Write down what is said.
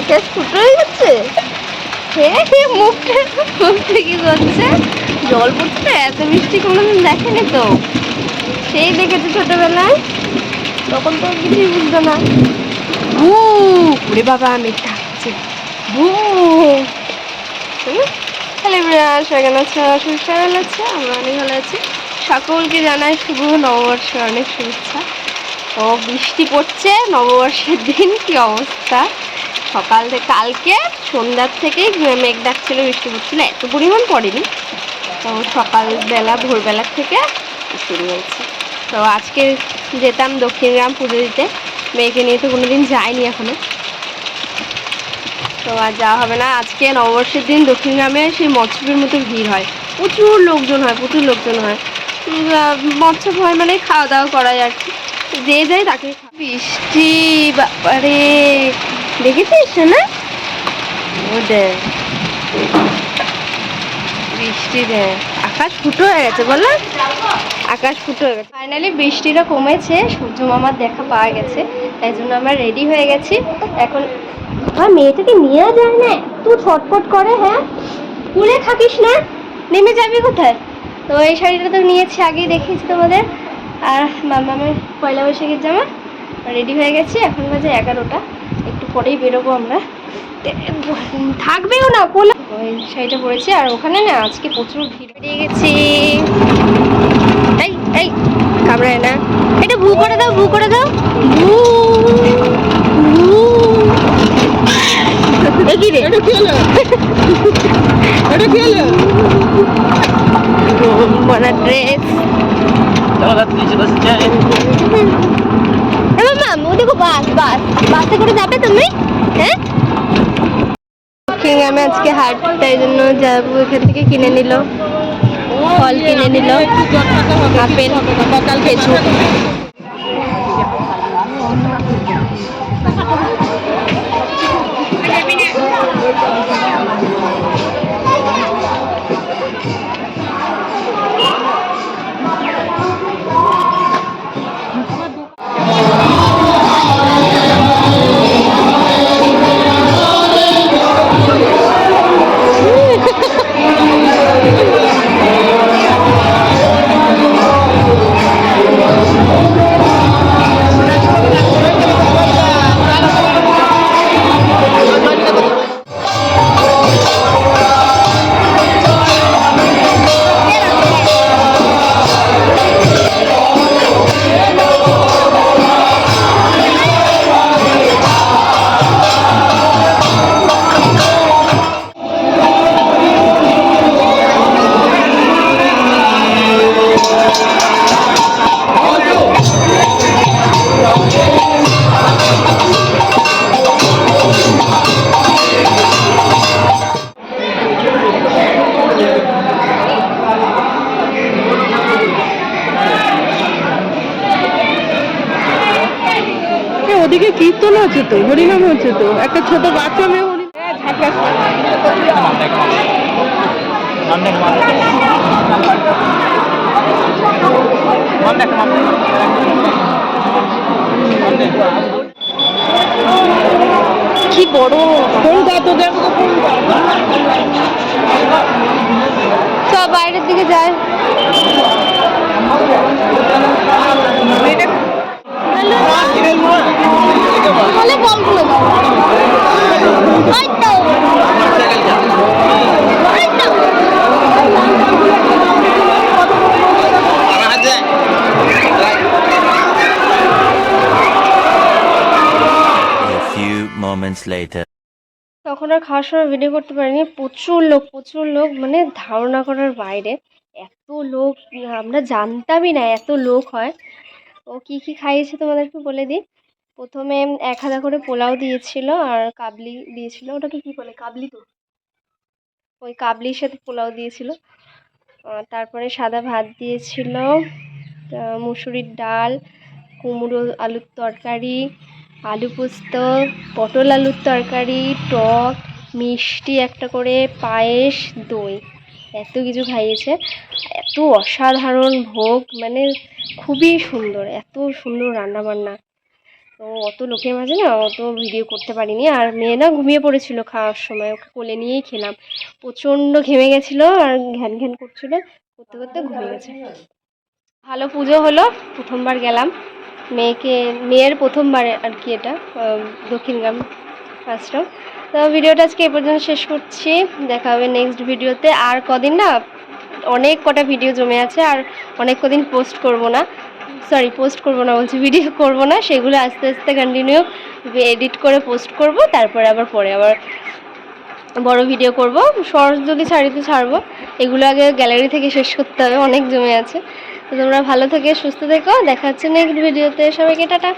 আকাশ ফুটো হয়ে যাচ্ছে? হ্যাঁ হ্যাঁ মুখটা মুখটা কি করছে জল পড়ছে এত বৃষ্টি কোনোদিন দেখেনি তো? সেই দেখেছে ছোটবেলায়। তখন তো কিছুই বুঝতো না। ভু, ওরে বাবা মেঘটা আসছে ভু। তাহলে কেন আছে? সুস্থ ভালো আছে? আমরা অনেক ভালো আছি। সকলকে জানাই শুভ নববর্ষের অনেক শুভেচ্ছা। ও, বৃষ্টি পড়ছে নববর্ষের দিন, কি অবস্থা? সকাল থেকে কালকে সন্ধ্যার থেকেই মেঘ ডাকছিল বৃষ্টি পড়ছিল এত পরিমাণ পড়েনি। তো সকালবেলা ভোরবেলার থেকে শুরু হয়েছে তো আজকে যেতাম দক্ষিণগ্রাম পুজো দিতে। মেয়েকে নিয়ে তো কোনো দিন যাইনি এখনও। তো আর যাওয়া হবে না। আজকে নববর্ষের দিন দক্ষিণগ্রামে সেই মৎস্যের মতো ভিড় হয়। প্রচুর লোকজন হয় প্রচুর লোকজন হয়। উম, আহ, মৎস্য হয় মানে খাওয়া দাওয়া করা যায় আর কি। যে যায় তাকে বৃষ্টি বাবারে! দেখেছিস না ও দেখ বৃষ্টি দেখ আকাশ ফুটো হয়ে গেছে বলো আকাশ ফুটো হয়ে গেছে। ফাইনালি বৃষ্টিটা কমেছে সূর্য মামার দেখা পাওয়া গেছে তাই জন্য আমরা রেডি হয়ে গেছি। এখন আমার মেয়েটাকে নিয়ে যায় না তুই ছটফট করে হ্যাঁ? স্কুলে থাকিস না? নেমে যাবি কোথায়? তো এই শাড়িটা তো নিয়েছি আগেই দেখিয়েছি তোমাদের। আর মামামের পয়লা বৈশাখের জামা। রেডি হয়ে গেছি এখন বাজে এগারোটা। পরেই বেরোবো আমরা। থাকবেও না কোলে ওই শাড়িটা পরেছি আর ওখানে না আজকে প্রচুর ভিড় বেরিয়ে গেছি। এই এই কামড়ায় না। এটা ভু করে দাও ভু করে দাও। ভু ড্রেস দেখো, বাস বাস। বাসে করে যাবে তুমি? হ্যাঁ? আমি আজকে হাট, তাই জন্য যাব এখান থেকে কিনে নিল। ফল কিনে নিল। আপেল খেজুর। ওদিকে কীর্তন হচ্ছে তো হরিনাম হচ্ছে তো। একটা ছোট বাচ্চা মেয়ে হরি কি বড়? কর তোকে সব বাইরের দিকে যায়। Later. তখন আর খাওয়ার সময় ভিডিও করতে পারিনি। প্রচুর লোক প্রচুর লোক মানে ধারণা করার বাইরে। এত লোক, আমরা জানতামই না এত লোক হয়। ও কি কি খাইয়েছে তোমাদেরকে বলে দিই? প্রথমে এক হাতা করে পোলাও দিয়েছিল আর কাবলি দিয়েছিল। ওটাকে কি বলে? কাবলি তো? ওই কাবলির সাথে পোলাও দিয়েছিল। তারপরে সাদা ভাত দিয়েছিল মুসুরির ডাল, কুমড়ো আলুর তরকারি আলু পোস্ত, পটল আলুর তরকারি, টক, মিষ্টি, একটা করে পায়েস, দই। এত কিছু খাইয়েছে। এত অসাধারণ ভোগ মানে খুবই সুন্দর, এত সুন্দর রান্নাবান্না। তো অত লোকের মাঝে না অত ভিডিও করতে পারিনি। আর মেয়ে না ঘুমিয়ে পড়েছিল খাওয়ার সময়, ওকে কোলে নিয়েই খেলাম। প্রচণ্ড ঘেমে গেছিল আর ঘ্যান ঘ্যান করছিল, করতে করতে ঘুমিয়ে গেছে। ভালো পুজো হলো, প্রথমবার গেলাম। মেয়েকে, মেয়ের প্রথমবার আর কি এটা দক্ষিণগ্রাম আশ্রম। তো ভিডিওটা আজকে এ পর্যন্ত শেষ করছি। দেখা হবে নেক্সট ভিডিওতে। আর কদিন না, অনেক কটা ভিডিও জমে আছে, আর অনেক কদিন পোস্ট করব না। সরি পোস্ট করব না, বলছি ভিডিও করব না। সেগুলো আস্তে আস্তে কন্টিনিউ এডিট করে পোস্ট করব, তারপরে আবার পরে আবার বড় ভিডিও করব। শর্টস যদি ছাড়ি তো ছাড়বো। এগুলো আগে গ্যালারি থেকে শেষ করতে হবে, অনেক জমে আছে। তো তোমরা ভালো থেকে সুস্থ থেকো। দেখা হচ্ছে নেক্সট ভিডিওতে সবাইকে টাটা।